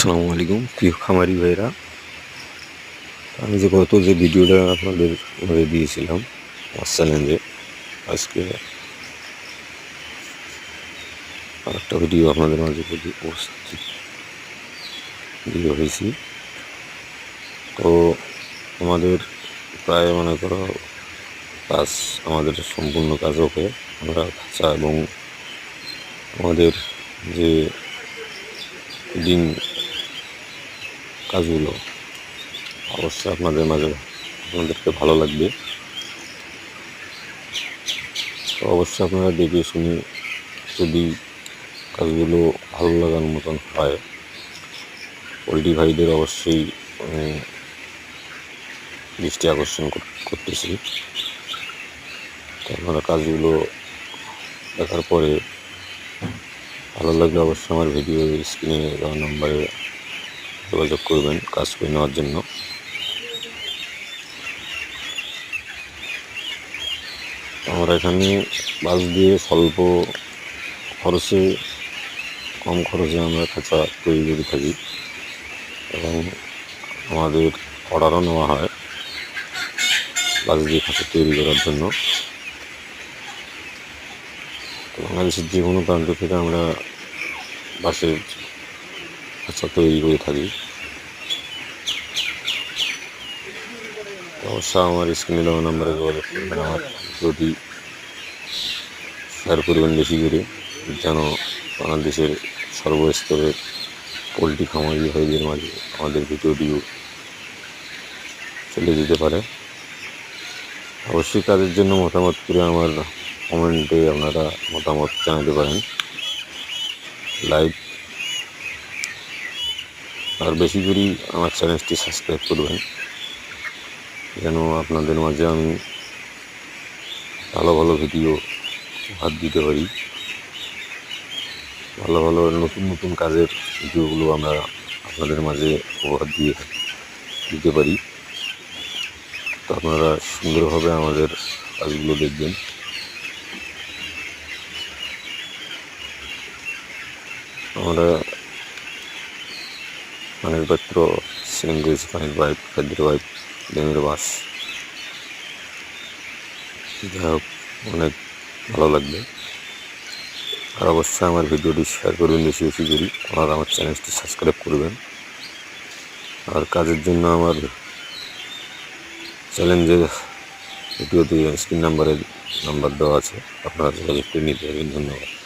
আসসালামু আলাইকুম। প্রিয় খামারি ভাইরা আমি যে গত যে ভিডিওটা আপনাদের ঘরে দিয়েছিলাম আমার চ্যালেঞ্জে আজকে আরেকটা ভিডিও আপনাদের মাঝে প্রতি উপস্থিত দিয়ে হয়েছি। তো আমাদের প্রায় মনে করো কাজ আমাদের সম্পূর্ণ কাজ ওকে, আমরা খাঁচা এবং আমাদের যে দিন কাজগুলো অবশ্যই আপনাদের মাঝে আপনাদেরকে ভালো লাগবে। তো অবশ্যই আপনারা দেখে শুনে যদি কাজগুলো ভালো লাগার মতন হয়, পোলট্রি ভাইদের অবশ্যই দৃষ্টি আকর্ষণ কর- করতেছি। আপনারা কাজগুলো দেখার পরে ভালো লাগলে অবশ্যই আমার ভিডিও স্ক্রিনে নম্বরে যোগাযোগ করবেন কাজ করে নেওয়ার জন্য। আমরা এখানে বাস দিয়ে স্বল্প খরচে, কম খরচে আমরা খাঁচা তৈরি করে থাকি এবং আমাদের অর্ডারও নেওয়া হয় বাস দিয়ে খাঁচা তৈরি করার জন্য। বাংলাদেশের যে কোনো প্রান্ত থেকে আমরা বাসের খাঁচা তৈরি করে থাকি। অবশ্যই আমার স্ক্রিনে দেওয়া নাম্বারে যোগাযোগ আমার ভিডিওটি শেয়ার করবেন বেশি করে, যেন বাংলাদেশের সর্বস্তরের পোলট্রি খামারি ভাইদের মাঝে আমাদের ভিডিওটিও চলে যেতে পারে। অবশ্যই কাজের জন্য মতামত করে আমার কমেন্টে আপনারা মতামত জানাতে পারেন। লাইভ আর বেশি করেই আমার চ্যানেলটি সাবস্ক্রাইব করবেন। যেন আপনাদের মাঝে আমি ভালো ভালো ভিডিও হাত দিতে পারি। ভালো ভালো নতুন নতুন কাজের ভিডিওগুলো আমরা আপনাদের মাঝে উপহার দিয়ে দিতে পারি। তো আপনারা সুন্দরভাবে আমাদের কাজগুলো দেখবেন। আমরা পানির পাত্র সিলিন্ডার পানির পাইপ খাদ্যের পাইপ ডিমের বাস। যাই অনেক ভালো লাগবে। আর অবশ্যই আমার ভিডিওটি শেয়ার করবেন বেশি বেশি করি, আর আমার চ্যানেলটি সাবস্ক্রাইব করবেন। আর কাজের জন্য আমার চ্যালেঞ্জের ভিডিওতে স্ক্রিন নাম্বারের নাম্বার দেওয়া আছে। আপনারা যোগাযোগ করে নিতে পারবেন। ধন্যবাদ।